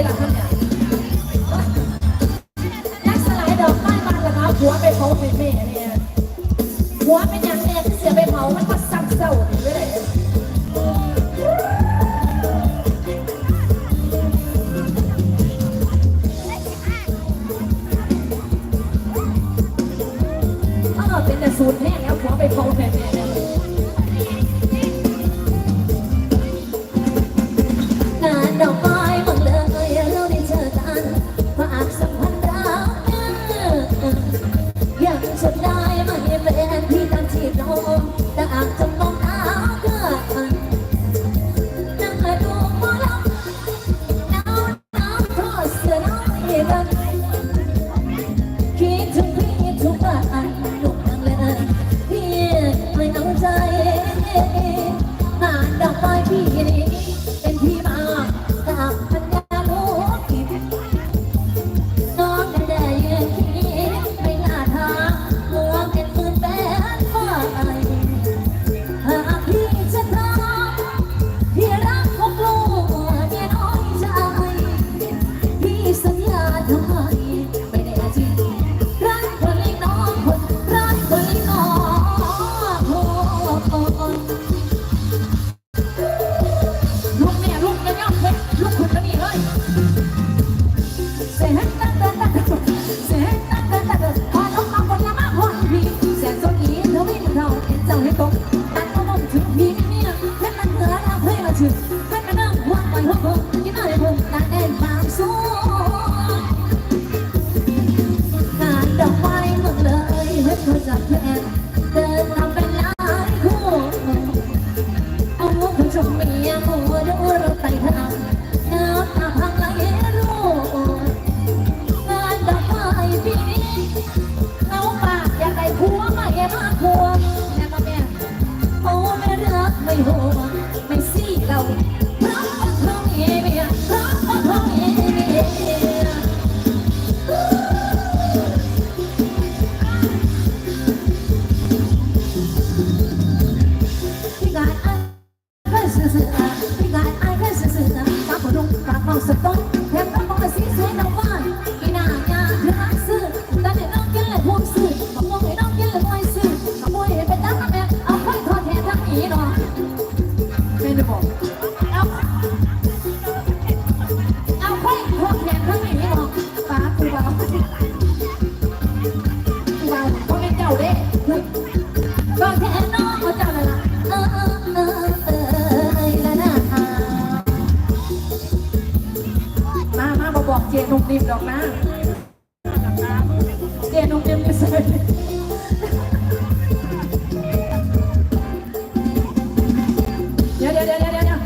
ส่ละท่านเนี่ยยักษ์สลายดอกไม้บานละครับหัวไปเผาเป็นแม่เนี่ยหัวเป็นอย่างเนี่ยที่เสียไปเผามันก็ซ้ำเศร้าอยู่เลยเออเป็นแต่สูตรแห้งแล้วหัวไปเผาเป็นแม่เนี่ยดอกไม้ เราเพื่อนมาถึงเพื่อนมานั่งหัวไปหัวเพิ่งกินอะไรเพิ่งตัดเองบาสู้งานดอกไม้เมืองเลยเห็นเขาจัดแทนเดินตามเป็นลายคู่เอาผู้ชมเมียมัวดูเราไต่ทางเนื้อ ทอดแทนน้องเอาเจ้าละละเออเออเออเออละนะมามาบอกบอกเจนุ่มนิ่มดอกนะเจนุ่มนิ่มไม่ใช่เดี๋ยวเดี๋ยวเดี๋ยวเดี๋ยวเดี๋ยว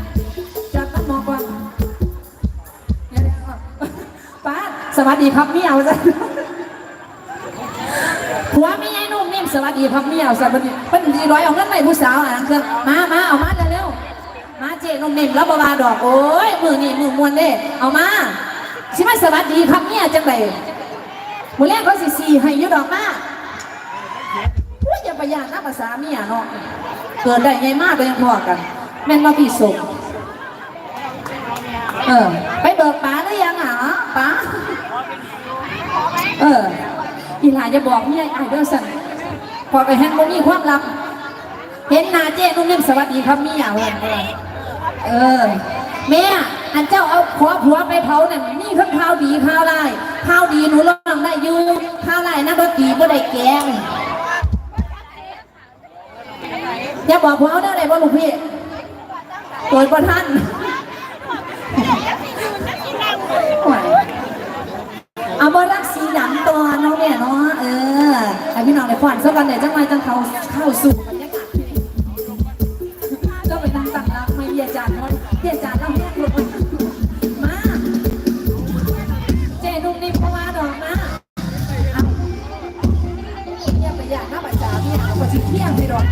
จับตั้งมองก่อนเดี๋ยวเดี๋ยวป้าสวัสดีครับเมียวจ้ะผัวไม่ใช่นุ่มนิ่ม สวัสดีครับเมียวสวัสดีเป็นดีร้อยเอาเงินไปผู้สาวอะคือมามาเอามาเร็วๆมาเจนุ่มนิ่มแล้วบาดอกโอ้ยมือนี่มือมวนเด้เอามาชิมาสวัสดีครับเมียจังไดมือแรกเขาสิสีให้ยุดอกมาว่าอย่าไปยากนะภาษาเมียเนาะเกิดได้ไงมากก็ยังพอกันแม่นว่าพี่สมเออ ไปเบิกป๋าหรือยังอะป๋าเอออีหลานจะบอกเมียไอเด้อสั่น พอไปเห็นบ่มีความลับ เห็นหนาเจ๊นุ่มนิ่มสวัสดีครับมียเว้ยเออแม่อันเจ้าเอาผัวผัวไปเผาเนี่ยนี่คือข้าวดีข้าวไรข้าวดีหนูร้องได้อยู่ข้าวไรายนะดนตรีบ่ได้แกงอย่าบอกผัวเอาได้ไหนบ่ลูกพี่ตัวประท่านเอาบอรักสีดำตัวน้องเนี่ยเนาะเออ ให้พี่น้องในฝผ่อนสักวันไหนจังไรจังเขาเข้าสู่บรรยากาศที่ก็ไปนั่งตักรักไม่เบียจานมันเบียจานเราแห้งลงมา เจนุ่มนิ่มพวาดอกมาเนี่ยไปอยากหน้าปัจจาพี่หาปจจิเที่ยงพี่ดอก